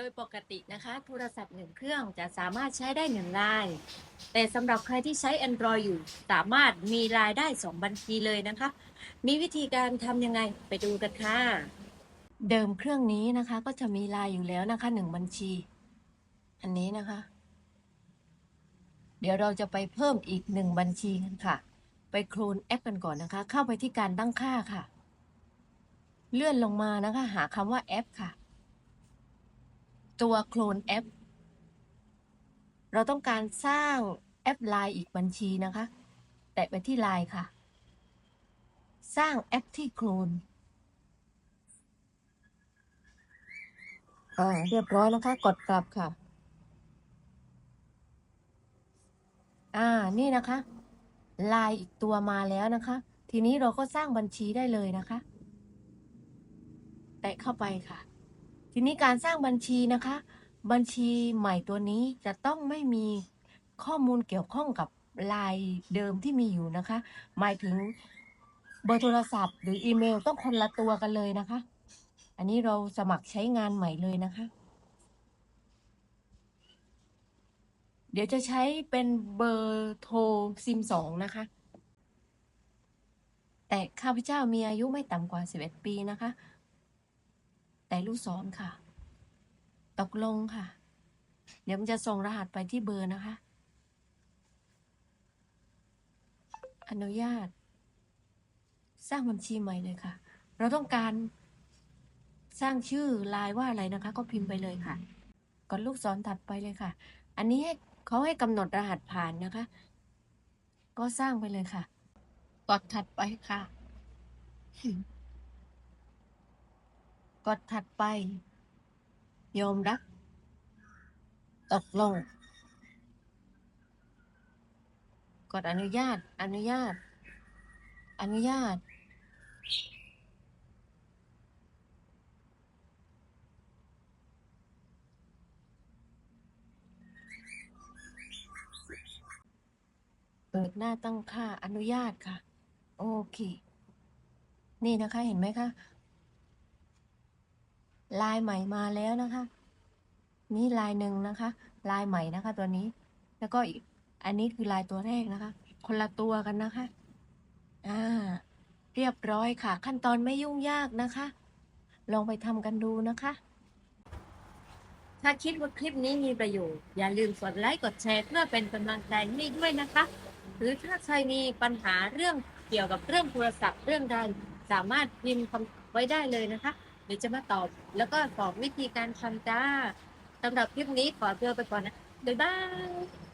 โดยปกตินะคะ โทรศัพท์หนึ่งเครื่องจะสามารถใช้ได้หนึ่งไลน์แต่สำหรับใครที่ใช้ Android อยู่ สามารถมีลน์ได้สองบัญชีเลยนะคะ มีวิธีการทำยังไงไปดูกันค่ะ เดิมเครื่องนี้นะคะ ก็จะมีลน์อยู่แล้วนะคะหนึ่งบัญชี อันนี้นะคะ เดี๋ยวเราจะไปเพิ่มอีกหนึ่งบัญชีกันค่ะ ไปโคลนแอปกันก่อนนะคะ เข้าไปที่การตั้งค่าค่ะ เลื่อนลงมานะคะ หาคำว่าแอปค่ะ ตัวโคลนแอป เราต้องการสร้างแอปไลน์อีกบัญชีนะคะ แตะไปที่ไลน์ค่ะ สร้างแอปที่โคลนอ่าเรียบร้อยนะคะ กดกลับค่ะ อ่า นี่นะคะไลน์อีกตัวมาแล้วนะคะ ทีนี้เราก็สร้างบัญชีได้เลยนะคะ แตะเข้าไปค่ะ ทีนี้การสร้างบัญชีนะคะ บัญชีใหม่ตัวนี้จะต้องไม่มีข้อมูลเกี่ยวข้องกับลน์เดิมที่มีอยู่นะคะ หมายถึงเบอร์โทรศัพท์ หรืออีเมลต้องคนละตัวกันเลยนะคะ อันนี้เราสมัครใช้งานใหม่เลยนะคะ เดี๋ยวจะใช้เป็นเบอร์โทรซิมสองนะคะ แต่ข้าพเจ้ามีอายุไม่ต่ำกว่า 11 ปีนะคะ แต่ลูกศรค่ะ ตกลงค่ะ เดี๋ยวมันจะส่งรหัสไปที่เบอร์นะคะ อนุญาต สร้างบัญชีใหม่เลยค่ะ เราต้องการสร้างชื่อไลน์ว่าอะไรนะคะ ก็พิมพ์ไปเลยค่ะกดลูกศรถัดไปเลยค่ะ อันนี้ให้เขาให้กำหนดรหัสผ่านนะคะ ก็สร้างไปเลยค่ะกดถัดไปค่ะ กดถัดไปยอมรับตกลง กดอนุญาต อนุญาต อนุญาต เปิดหน้าตั้งค่าอนุญาตค่ะ โอเค นี่นะคะ เห็นไหมคะ ลายใหม่มาแล้วนะคะ นี่ลายหนึ่งนะคะ ลายใหม่นะคะ ตัวนี้ แล้วก็อีกอันนี้คือลายตัวแรกนะคะ คนละตัวกันนะคะ อ่า เรียบร้อยค่ะ ขั้นตอนไม่ยุ่งยากนะคะ ลองไปทำกันดูนะคะ ถ้าคิดว่าคลิปนี้มีประโยชน์ อย่าลืมกดไลค์กดแชร์เพื่อเป็นกำลังใจให้ด้วยนะคะ หรือถ้าใครมีปัญหาเรื่องเกี่ยวกับเรื่องโทรศัพท์เรื่องใดสามารถพิมพ์คำไว้ได้เลยนะคะ เดี๋ยวจะมาตอบ แล้วก็บอกวิธีการทำจ้าสำหรับคลิปนี้ขอตัวไปก่อนนะบ๊ายบาย